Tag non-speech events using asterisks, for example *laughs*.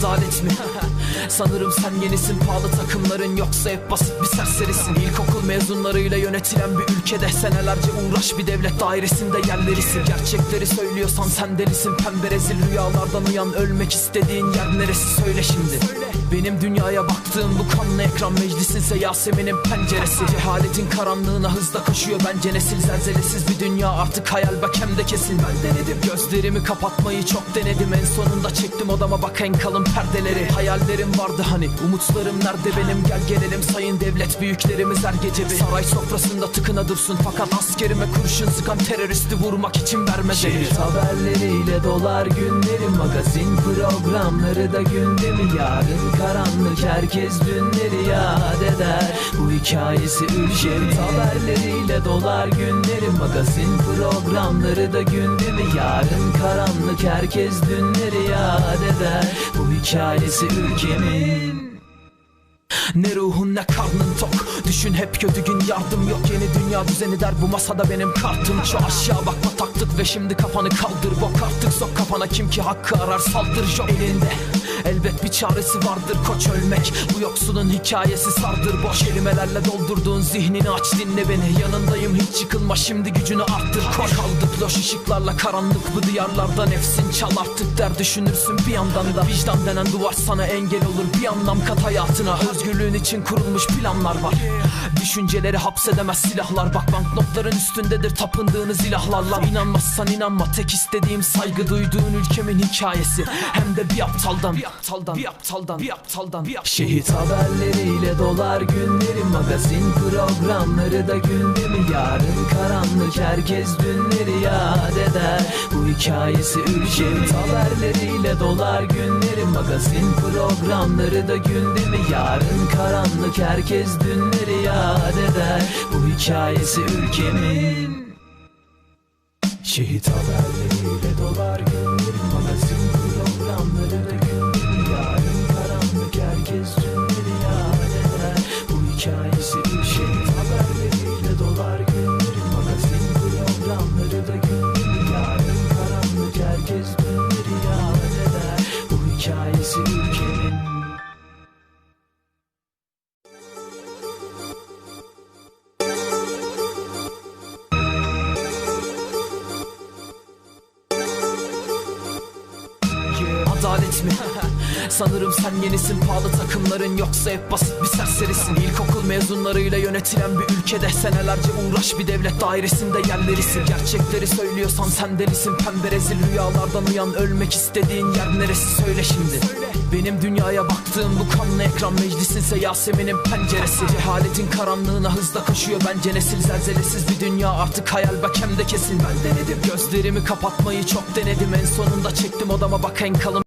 adalet mi? Sanırım sen yenisin pahalı takımların yoksa hep basit bir serserisin. İlkokul mezunlarıyla yönetilen bir ülkede senelerce uğraş bir devlet dairesinde yerlerisin. Gerçekleri söylüyorsan sen delisin pembe rezil rüyalardan uyan ölmek istediğin yer neresi söyle şimdi. Benim dünyaya baktığım bu kanlı ekran meclisinse Yasemin'in penceresi. Cehaletin karanlığına hızla koşuyor bence nesil zelzelesiz bir dünya. Artık hayal bak hem de kesin. Ben denedim. Gözlerimi kapatmayı çok denedim. En sonunda çektim odama bak en kalın perdeleri. Hayallerim vardı hani umutlarım nerede benim? Gel gelelim sayın devlet büyüklerimiz her gece bir Saray sofrasında tıkına dursun fakat askerime kurşun sıkan teröristi vurmak için vermez Şehir haberleriyle dolar günlerim magazin programları da gündemi yarın karanlık. Herkes dünleri yad eder. Bu hikayesi ülkemin haberleriyle dolar günlerim magazin programları da gündemi yarın karanlık. Herkes dünleri yad eder? Bu hikayesi ülkemin ne ruhun ne karnın tok. Düşün hep kötü gün yardım yok. Yeni dünya düzeni der. Bu masada benim kartım Şu aşağı bakma taktık ve şimdi kafanı kaldır. Bok artık sok kafana. Kim ki hakkı arar saldır. Yok. Elinde elbet bir çaresi vardır koç ölmek. Bu yoksulun hikayesi sardır. Boş kelimelerle doldurduğun zihnini aç dinle beni. Yanındayım hiç yıkılma şimdi gücünü arttır. Koş. Kaldık loş ışıklarla karanlık. Bu diyarlarda Nefsin çal artık der düşünürsün bir yandan da. Vicdan denen duvar sana engel olur. Bir anlam kat hayatına. Özgürlüğün için kurulmuş planlar var. Düşünceleri hapsedemez silahlar. Bak banknotların üstündedir tapındığınız ilahlarla. İnanmazsan inanma tek istediğim saygı duyduğun ülkemin hikayesi. Hem de bir aptaldan aptaldan Bir aptaldan Bir aptaldan bir aptaldan. Şehit haberleriyle dolar günlerim Magazin programları da gündemi. Yarın karanlık herkes dünleri yad eder. Bu hikayesi ülkemin haberleriyle dolar günlerim Magazin programları da gündemi. Yarın karanlık herkes dünleri yad eder. Bu hikayesi ülkemin Şehit haberleriyle dolar günlerim Magazin programları da gündemi Adalet mi? *laughs* Sanırım sen yenisin pahalı takımların yoksa hep basit bir serserisin. İlkokul mezunlarıyla yönetilen bir ülkede senelerce uğraş bir devlet dairesinde yerlerisin. Gerçekleri söylüyorsan sen delisin. Pembe rezil rüyalardan uyan ölmek istediğin yer neresi? Söyle şimdi. Benim dünyaya baktığım bu kanlı ekran meclisinse Yasemin'in penceresi. Cehaletin karanlığına hızla koşuyor bence nesil zelzelesiz bir dünya. Artık hayal bak hem de kesin. Ben denedim. Gözlerimi kapatmayı çok denedim. En sonunda çektim odama bak en kalın